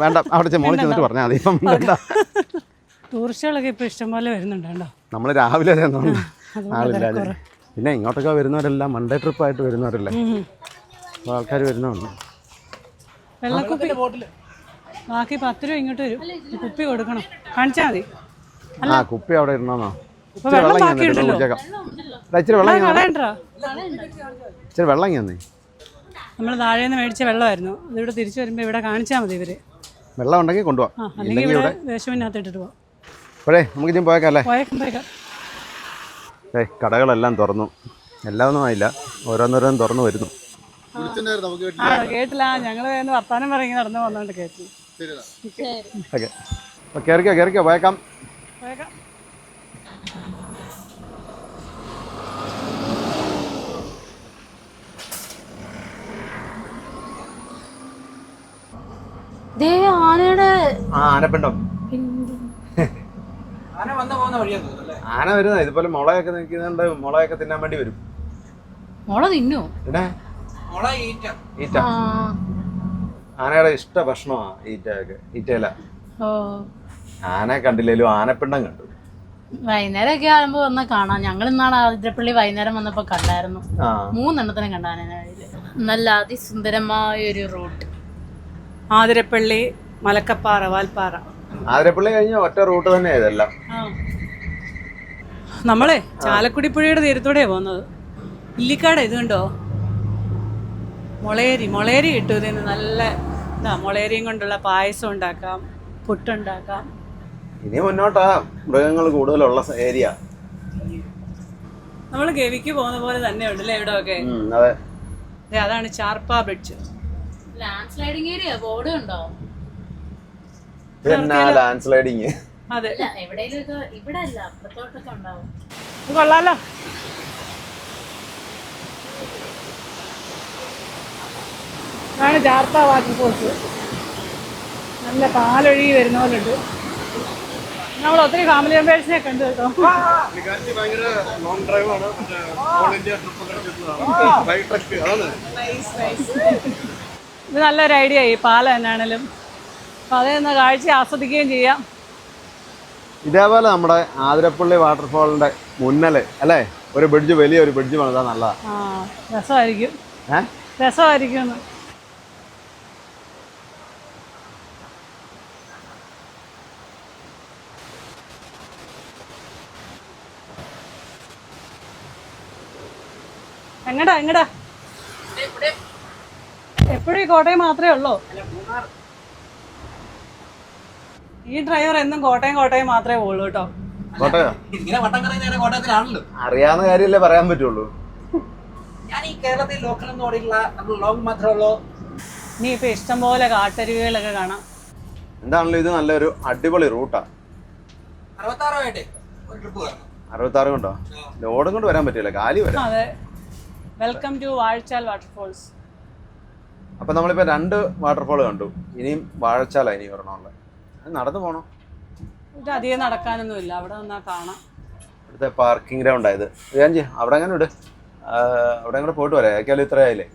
വേണ്ട അവിടെ ചെ- മോളിൽ ചെന്നിട്ട് പറഞ്ഞാൽ മതി. ഇപ്പം വേണ്ട. ടൂറിസ്റ്റുകളൊക്കെ ഇപ്പൊ ഇഷ്ടംപോലെ വരുന്നുണ്ട് കേട്ടോ നമ്മൾ രാവിലെ ആളില്ല പിന്നെ ഇങ്ങോട്ടൊക്കെ വരുന്നവരെല്ലാം മൺഡേ ട്രിപ്പ് ആയിട്ട് വരുന്നവരല്ലേ? ആൾക്കാർ വരുന്നുണ്ട്. വെള്ളക്കുപ്പി ബാക്കി പത്ത് രൂപ ഇങ്ങോട്ട് വരും. കുപ്പി കൊടുക്കണം. കാണിച്ചാൽ മതി. ആ കുപ്പി അവിടെ ഇരുന്നോ വെള്ളം ഇച്ചിരി വെള്ളം ഇച്ചിരി വെള്ളം ഇങ്ങനെ നമ്മൾ താഴെ നിന്ന് മേടിച്ച വെള്ളമായിരുന്നു. അതിവിടെ തിരിച്ചു വരുമ്പോൾ ഇവിടെ കാണിച്ചാൽ മതി ഇവർ. വെള്ളം ഉണ്ടെങ്കിൽ ആ കൊണ്ടുപോവാം അല്ലെങ്കിൽ ഇവിടെ ഇട്ടിട്ട് പോവാം. ഇപ്പോഴേ നമുക്ക് ഇനി പോയേക്കാം അല്ലേ? പോയേക്കാം പോയേക്കാം. ഏ കടകളെല്ലാം തുറന്നു. എല്ലാം ഒന്നും ആയില്ല. ഓരോന്നോരോന്നും തുറന്നു വരുന്നു. ആ കേട്ടില്ല. ഞങ്ങൾ വർത്താനം പറഞ്ഞ് നടന്നു വന്നോണ്ട് കേട്ടു. ഓക്കെ. കയറിക്കോ കയറിക്കോ പോയേക്കാം. പോയേക്കാം. ദേ ആനയുടെ ആ ആനപ്പിണ്ടം. ആന വരുന്ന ഇതുപോലെ മുളയൊക്കെ നിൽക്കുന്നുണ്ട്. മുളയൊക്കെ തിന്നാൻ വേണ്ടി വരും. മുള തിന്നു? ഈറ്റ. ഈറ്റ. ആനയുടെ ഇഷ്ട ഭക്ഷണമാ ഈറ്റയൊക്കെ. ഈറ്റയില. ആന കണ്ടില്ലേലും ആനപ്പിണ്ടം കണ്ടു. വൈകുന്നേരം ഒക്കെ ആകുമ്പോ വന്ന കാണാം. ഞങ്ങൾ ഇന്നാണ് ആതിരപ്പള്ളി വൈകുന്നേരം വന്നപ്പോ കണ്ടായിരുന്നു. ആ. മൂന്നെണ്ണത്തിനെ കണ്ട നല്ല അതിസുന്ദരമായ ഒരു റൂട്ട് ആതിരപ്പള്ളി മലക്കപ്പാറ വാൽപ്പാറ. ആതിരപ്പള്ളി കഴിഞ്ഞ ഒറ്റ റൂട്ട് തന്നെ ഇതെല്ലാം നമ്മളെ ചാലക്കുടി പുഴയുടെ തീരത്തൂടെയാ പോകുന്നത്. ഇല്ലിക്കാട് ഇത് കണ്ടോ മുളേരി മുളേരി കിട്ടും ഇതിന് നല്ല ഇതാ മുളേരിയും കൊണ്ടുള്ള പായസം ഉണ്ടാക്കാം പുട്ടുണ്ടാക്കാം. ഇനി മുന്നോട്ടാ മൃഗങ്ങൾ കൂടുതലുള്ള ഏരിയ. നമ്മൾ ഗവിക്ക് പോകുന്ന പോലെ തന്നെ ഉണ്ടല്ലേ ഇവിടെയൊക്കെ അതെ. ഒക്കെ അതാണ് Charpa bridge. Land sliding area board ഉണ്ടോ ലാൻഡ് സ്ലൈഡിങ് അതെ. കൊള്ളാലോ. ഇതാണ് ചാർപ്പ വാട്ടർഫോൾസ് നല്ല പാലൊഴുകി വരുന്ന പോലെ ഉണ്ട്. നമ്മൾ ഒത്തിരി ഫാമിലി മെമ്പേഴ്സിനെ കണ്ടു കേട്ടോ. ഇത് നല്ലൊരു ഐഡിയ ഈ പാല എന്നാണേലും. അപ്പോൾ അതൊന്ന് കാഴ്ച ആസ്വദിക്കുകയും ചെയ്യാം. ഇതേപോലെ നമ്മുടെ ആതിരപ്പള്ളി വാട്ടർഫാളിന്റെ മുന്നൽ അല്ലേ? ഒരു ബ്രിഡ്ജ് വലിയ ഒരു ബ്രിഡ്ജ് പണിതാ നല്ലതാ. ആ രസമായിരിക്കും. ഏ? രസമായിരിക്കും എങ്ങടാ എങ്ങടാ? എപ്പോഴും ഈ കോട്ടയം മാത്രമേ ഉള്ളൂ? ഈ ഡ്രൈവർ എന്നും കോട്ടയം കോട്ടയം മാത്രമേ പോകുള്ളൂ കേട്ടോ. കോട്ടയോ? ഇങ്ങനെ വട്ടം കറങ്ങി നേരെ കോട്ടയത്തിലാണല്ലോ. അറിയാവുന്ന കാര്യമല്ലേ പറയാൻ പറ്റുള്ളൂ. ഞാൻ ഈ കേരളത്തിൽ ലോക്കൽ എന്ന് പറയുന്ന നമ്മൾ ലോങ് മാത്രമേ ഉള്ളൂ. നീ ഇപ്പൊ ഇഷ്ടംപോലെ കാട്ടരുവികളൊക്കെ കാണാം. എന്താണല്ലോ ഇത് നല്ലൊരു അടിപൊളി റൂട്ടാ. അറുപത്താറായിട്ട് ഒരു ട്രിപ്പ് കയറണം അറുപത്താറ് കൊണ്ടോ? ലോഡും കൊണ്ട് വരാൻ പറ്റില്ല. കാലി വരാം. അതെ. വെൽക്കം ടു വാഴച്ചാൽ വാട്ടർഫോൾസ് അപ്പൊ നമ്മളിപ്പോ രണ്ട് വാട്ടർഫോൾ കണ്ടു. ഇനിയും വാഴച്ചാല ഇനി വരണമുള്ളത് നടന്നു പോണോ. ഇത് അധികം നടക്കാനൊന്നുമില്ല അവിടെ വന്നാ കാണാം. ഇവിടുത്തെ പാർക്കിംഗ് ഗ്രൗണ്ട് ആയത് ചെയ്യും അവിടെ അങ്ങനെ ഇട് അവിടെ കൂടെ പോയിട്ട് വരാം. ഏക്കാലും ഇത്രയായില്ലേ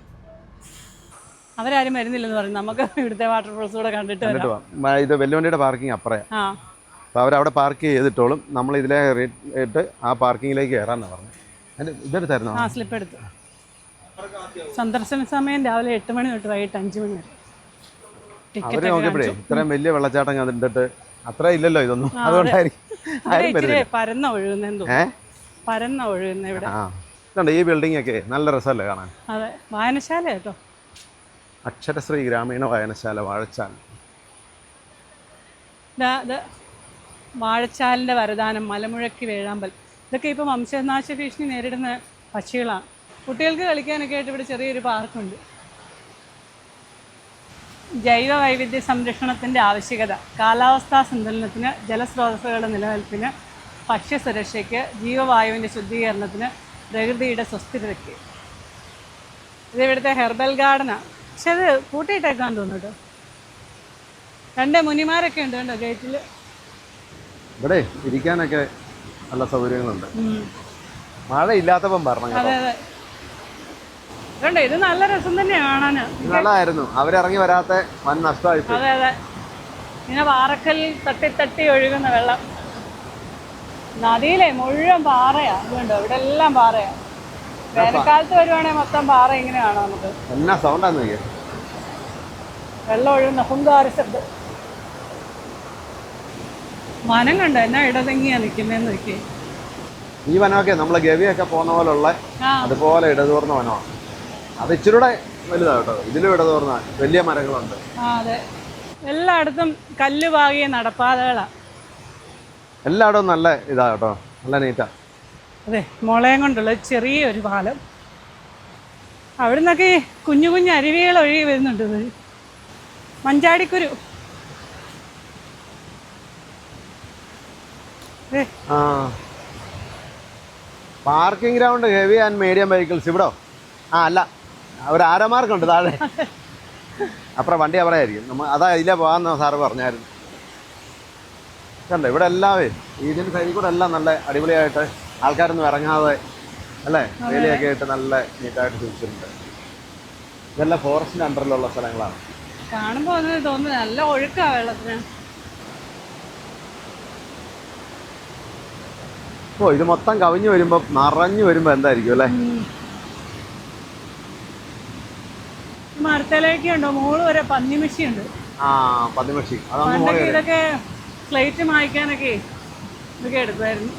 അവരാരും വരുന്നില്ലെന്ന് പറഞ്ഞു നമുക്ക് ഇവിടുത്തെ വാട്ടർഫോൾസ് കൂടെ കണ്ടിട്ട് വരാം. മ- ഇത് വെല്ലുവണ്ടിയുടെ പാർക്കിംഗ് അപ്പറയാ ആ. അപ്പോൾ അവരവിടെ പാർക്ക് ചെയ്തിട്ടോളും. നമ്മൾ ഇതിലെ ഇട്ട് ആ പാർക്കിങ്ങിലേക്ക് കയറാന്ന് പറഞ്ഞു. ഇതെടുത്തായിരുന്നു ഇതെടുത്തായിരുന്നോ? ആ സ്ലിപ്പ് എടുത്തു. സന്ദർശന സമയം രാവിലെ എട്ട് മണി തൊട്ട് വൈകിട്ട് അഞ്ച് മണി വരെ. ടിക്കറ്റ് നോക്കിയപ്പോഴേ ഇത്രയും വലിയ വെള്ളച്ചാട്ടം കണ്ടിട്ട് അത്ര ഇല്ലല്ലോ ഇതൊന്നും. അതുകൊണ്ടായിരിക്കും ഈ ബിൽഡിംഗ് ഒക്കെ നല്ല രസമല്ലേ കാണാൻ? അതെ. വായനശാല കേട്ടോ? അക്ഷരശ്രീ ഗ്രാമീണ വായനശാല വാഴച്ചാൽ. വാഴച്ചാലിന്റെ വാഴച്ചാലിന്റെ വരദാനം മലമുഴക്കി വേഴാമ്പൽ. ഇതൊക്കെ ഇപ്പോൾ വംശനാശ ഭീഷണി നേരിടുന്ന പക്ഷികളാണ് കുട്ടികൾക്ക് കളിക്കാനൊക്കെ ആയിട്ട് ഇവിടെ ചെറിയൊരു പാർക്കുണ്ട് ജൈവ വൈവിധ്യ സംരക്ഷണത്തിന്റെ ആവശ്യകത കാലാവസ്ഥാ സന്തുലനത്തിന് ജലസ്രോതസ്സുകളുടെ നിലനിൽപ്പിന് ഭക്ഷ്യസുരക്ഷയ്ക്ക് ജീവവായുവിന്റെ ശുദ്ധീകരണത്തിന് പ്രകൃതിയുടെ സുസ്ഥിരതയ്ക്ക് ഇത് ഇവിടുത്തെ ഹെർബൽ ഗാർഡനാണ് പക്ഷെ അത് കൂട്ടിയിട്ടേക്കാൻ തോന്നുന്നു രണ്ട് മുനിമാരൊക്കെ ഉണ്ട് കേട്ടോ ഗേറ്റിൽ ഇവിടെ ഇരിക്കാനൊക്കെ നല്ല സൗകര്യങ്ങളുണ്ട്. മഴ ഇല്ലാത്തപ്പം പറഞ്ഞു അതെ അതെ. ഇതുണ്ട് ഇത് നല്ല രസം തന്നെയാണ് ഇത് നല്ലതായിരുന്നു അവരിറങ്ങി വരാത്ത വൻ നഷ്ടമായി അതെ അതെ. ഇങ്ങനെ വാറക്കൽ തട്ടി തട്ടി ഒഴുകുന്ന വെള്ളം. നദിയിലെ മുഴുവൻ പാറയാ. കണ്ടോ ഇവിടെ എല്ലാം പാറയാ വേനൽക്കാലത്ത് വരുവാണെങ്കിൽ മൊത്തം പാറ ഇങ്ങനെ കാണാം നമുക്ക്. എന്നാ സൗണ്ടാന്ന് വെള്ളം ഒഴുകുന്ന ഹുങ്കാര ശബ്ദം. വനം കണ്ടോ എന്നാ ഇടതെങ്ങിയാ നിൽക്കുന്നേന്ന് നോക്കി ഈ വനമൊക്കെ നമ്മളെ ഗവിയൊക്കെ പോകുന്ന പോലുള്ള ഉള്ള അതുപോലെ ഇടതൂർന്ന വനമാണ് അത് ഇച്ചിരൂടെ വലുതാണ് കേട്ടോ. ഇതിലും ഇടതൂർന്ന വലിയ മരങ്ങളുണ്ട്. അതെ. എല്ലായിടത്തും കല്ല് പാകിയ നടപ്പാതകളാണ് എല്ലായിടവും നല്ല ഇതാ കേട്ടോ. നല്ല നീറ്റാ. അതെ മുളയും കൊണ്ടുള്ള ചെറിയ ഒരു പാലം. അവിടെ നിന്നൊക്കെ കുഞ്ഞു കുഞ്ഞു അരുവികൾ ഒഴുകി വരുന്നുണ്ട് ഇത്. Manjadikuru. Parking ground heavy and medium vehicles. ഇവിടോ? ആ അല്ല. ഒരു ആരമാർക്കുണ്ട് താഴെ. അപ്പുറം വണ്ടി അവിടെയായിരിക്കും നമ്മൾ അതാ ഇല്ല പോകാമെന്ന് സാറ് പറഞ്ഞായിരുന്നു. കണ്ടോ ഇവിടെ എല്ലാവേ ഇതിന്റെ സൈഡിൽ കൂടെ എല്ലാം നല്ല അടിപൊളിയായിട്ട് ആൾക്കാരൊന്നും ഇറങ്ങാതെ അല്ലേ? വേലിയൊക്കെ ആയിട്ട് നല്ല നീറ്റായിട്ട് സൂക്ഷിച്ചിട്ടുണ്ട് ഇതെല്ലാം ഫോറസ്റ്റിന്റെ അണ്ടറിലുള്ള സ്ഥലങ്ങളാണ്. കാണുമ്പോൾ തോന്നുന്നു നല്ല ഒഴുക്കാ വെള്ളത്തിന്. ഓ ഇത് മൊത്തം കവിഞ്ഞു വരുമ്പോൾ നിറഞ്ഞു വരുമ്പോൾ എന്തായിരിക്കും അല്ലേ? മരത്തിലേക്ക് മോൾ വരെ പന്നിമഷി ഉണ്ട് ആ പന്നിമഷി പണ്ടൊക്കെ ഇതൊക്കെ സ്ലേറ്റ് മായ്ക്കാനൊക്കെ ഇതൊക്കെ എടുക്കുമായിരുന്നു.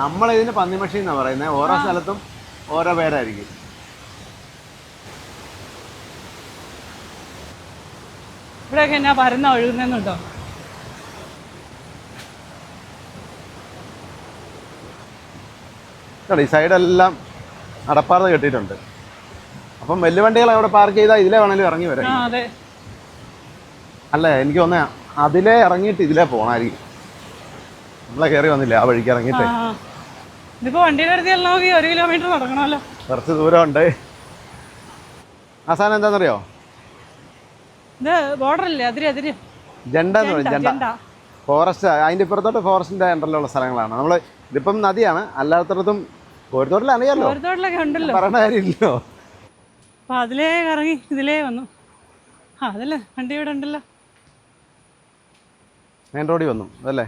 നമ്മൾ ഇതിന് പന്നിമഷി എന്നാ പറയുന്നത് ഓരോ സ്ഥലത്തും ഓരോ പേരായിരിക്കും. ഇവിടെയൊക്കെ എന്നാ പരന്ന ഒഴുകുന്നുണ്ടോ ഈ സൈഡെല്ലാം അടപ്പാറ കെട്ടിയിട്ടുണ്ട്. അപ്പം വലിയ വണ്ടികൾ അവിടെ പാർക്ക് ചെയ്താൽ ഇതിലെ വേണമെങ്കിലും ഇറങ്ങി വരാം. അതെ. അല്ല എനിക്ക് തോന്നുക അതിലേ ഇറങ്ങിയിട്ട് ഇതിലേ പോകണമായിരിക്കും നമ്മളെ കയറി വന്നില്ല ആ വഴിക്ക് ഇറങ്ങിയിട്ടേ. ഇതിപ്പോ വണ്ടിയുടെ അടുത്ത് ചെല്ലണമെങ്കിൽ ഒരു കിലോമീറ്റർ നടക്കണമല്ലോ. കുറച്ച് ദൂരമുണ്ട്. ആ സാധനം എന്താണെന്നറിയോ ഇത് ബോർഡർ അല്ലേ അതിരി അതിരി. ജണ്ട എന്ന് പറയും ജണ്ട ജണ്ട. ഫോറസ്റ്റ് അതിന്റെ ഇപ്പുറത്തോട്ട് ഫോറസ്റ്റിന്റെ അണ്ടറിലുള്ള സ്ഥലങ്ങളാണ്. നമ്മൾ ഇതിപ്പം നദിയാണ്. അല്ലാത്തടത്തും കോരിത്തോട്ടിൽ അറിയാമല്ലോ പറയേണ്ട കാര്യമില്ലല്ലോ. അപ്പൊ അതിലേ കറങ്ങി ഇതിലേ വന്നു. ആ അതല്ലേ? വണ്ടി ഇവിടെ ഉണ്ടല്ലോ. മെയിൻ റോഡിൽ വന്നു അതല്ലേ?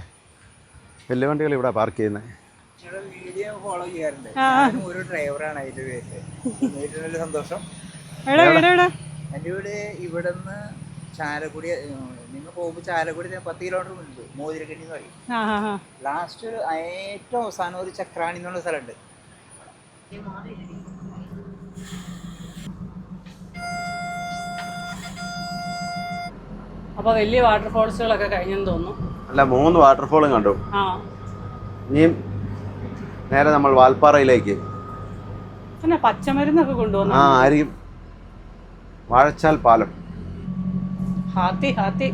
വലിയ വണ്ടികൾ ഇവിടെ പാർക്ക് ചെയ്യുന്നത് വീഡിയോ ഫോളോ ചെയ്യാറുണ്ട്. ഒരു ഡ്രൈവറാണ് അതിന്റെ പേര് സന്തോഷം. എവിടെ എവിടെ എവിടെ? എന്റെ വീട് ഇവിടുന്ന് ചാലക്കുടി നിങ്ങൾ പോകുമ്പോൾ ചാലക്കുടി തന്നെ പത്ത് കിലോമീറ്റർ മുൻപ് മോതിരക്കണ്ണി എന്ന് പറയും. ആ ആ ആ. ലാസ്റ്റ് ഏറ്റവും അവസാനം ഒരു ചക്രാണി എന്നുള്ള സ്ഥലമുണ്ട്. അപ്പൊ വലിയ വാട്ടർഫോൾസുകളൊക്കെ കഴിഞ്ഞെന്ന് തോന്നുന്നു. അല്ല മൂന്ന് വാട്ടർഫോളും കണ്ടു. ആ. ഇനിയും നേരെ നമ്മൾ വാൽപ്പാറയിലേക്ക്. പിന്നെ പച്ചമരുന്നൊക്കെ കൊണ്ടുവന്നു? ആ ആയിരിക്കും. വാഴച്ചാൽ പാലം. ഹാത്തി Haathi.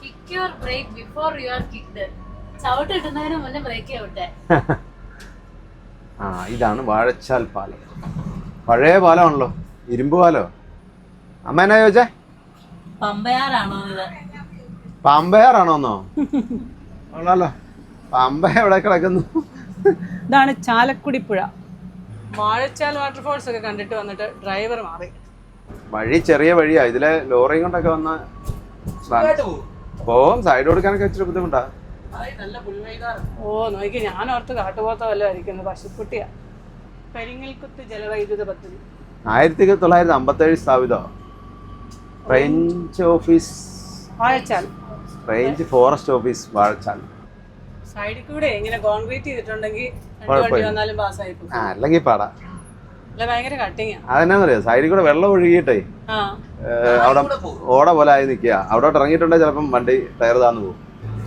Kick your brake before you are kicked ചവിട്ട് ഇടുന്നതിന് മുന്നേ ബ്രേക്ക് ചവിട്ടെ ആ ഇതാണ് വാഴച്ചാൽ പാലം. പഴയ പാലമാണല്ലോ ഇരുമ്പ് പാലോ. അമ്മ എന്നാ ചോദിച്ചേ? പമ്പയാറാണോ ഇത്? പമ്പയാറാണോന്നോ ഉള്ളല്ലോ പമ്പ എവിടെ കിടക്കുന്നു? ഇതാണ് ചാലക്കുടി പുഴ വാഴച്ചാൽ വാട്ടർഫോൾസ് ഒക്കെ കണ്ടിട്ട് വന്നിട്ട് ഡ്രൈവർ മാറി. വഴി ചെറിയ വഴിയാ. ഇതിലെ ലോറിയും കൊണ്ടൊക്കെ വന്ന പോവും. സൈഡ് കൊടുക്കാനൊക്കെ ഇച്ചിരി ബുദ്ധിമുട്ടാ. ഓ നോക്കി ഞാൻ ഓർത്ത് കാട്ടുപോത്ത വല്ല ആയിരിക്കുന്നു പശുക്കുട്ടിയാ. പെരിങ്ങൽക്കുത്ത് ജലവൈദ്യുത പദ്ധതി. ആയിരത്തി തൊള്ളായിരത്തി അമ്പത്തേഴ് സ്ഥാപിതോ? Range office Vazhachal. Range forest office Vazhachal. സൈഡിൽ കൂടെ ഇങ്ങനെ കോൺക്രീറ്റ് ചെയ്തിട്ടുണ്ടെങ്കിൽ രണ്ട്. വണ്ടി വന്നാലും പാസ്സായി പോകും ആ അല്ലെങ്കിൽ പാടാ. അതെന്നാന്നറിയോ? സൈഡിൽ കൂടെ വെള്ളം ഒഴുകിയിട്ടേ അവിടെ ഓട പോലെ ആയി നിൽക്കുക. അവിടോട്ട് ഇറങ്ങിയിട്ടുണ്ടെങ്കിൽ ചിലപ്പം വണ്ടി ടയർ താന്ന് പോകും.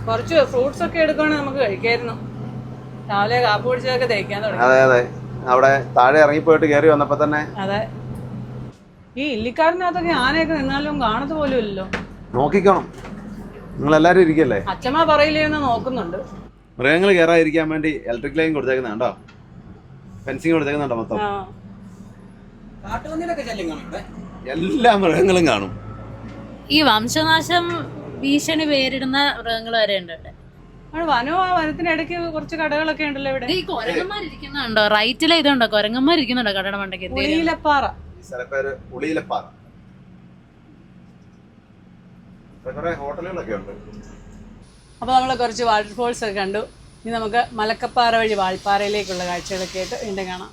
കുറച്ച് ഫ്രൂട്ട്സ് ഒക്കെ എടുക്കുകയാണെങ്കിൽ നമുക്ക് കഴിക്കായിരുന്നു. രാവിലെ കാപ്പ് കുടിച്ചതൊക്കെ തേക്കാൻ തുടങ്ങി. അതെ അതെ. അവിടെ താഴെ ഇറങ്ങിപ്പോയിട്ട് കയറി വന്നപ്പോ തന്നെ അതെ. ഈ ഇല്ലിക്കാരനകത്തൊക്കെ ആനയൊക്കെ നിന്നാലും കാണത്ത് പോലും ഇല്ലല്ലോ. നോക്കിക്കണം. എല്ലാരും ഇരിക്കല്ലേ? അച്ഛമ്മ പറയില്ലെന്ന് നോക്കുന്നുണ്ട്. മൃഗങ്ങൾ കയറാതിരിക്കാൻ വേണ്ടി ഇലക്ട്രിക് ലൈൻ കൊടുത്തേക്കുന്നുണ്ടോ ഫെൻസിങ് കൊടുത്തേക്കുന്നുണ്ടോ മൊത്തം. എല്ലാ മൃഗങ്ങളും കാണും. ഈ വംശനാശം ഭീഷണി പേരിടുന്ന മൃഗങ്ങൾ വരെ ഉണ്ട് വനവും വനത്തിനിടയ്ക്ക് കുറച്ച് കടകളൊക്കെ ഉണ്ടല്ലോ ഇവിടെ. ഈ കൊരങ്ങന്മാരിരിക്കുന്നുണ്ടോ? റൈറ്റിലെ ഇതുണ്ടോ? കൊരങ്ങന്മാരിക്കുന്നുണ്ടോ കടയുടെ മണ്ടയ്ക്ക്? സ്ഥലപ്പേര് ഉളിയിലപ്പാറ കുറെ ഹോട്ടലുകളൊക്കെ ഉണ്ട്. നമ്മൾ കുറച്ച് വാട്ടർഫോൾസ് ഒക്കെ കണ്ടു. ഇനി നമുക്ക് മലക്കപ്പാറ വഴി വാൾപ്പാറയിലേക്കുള്ള കാഴ്ചകളൊക്കെ ആയിട്ട് വീണ്ടും കാണാം.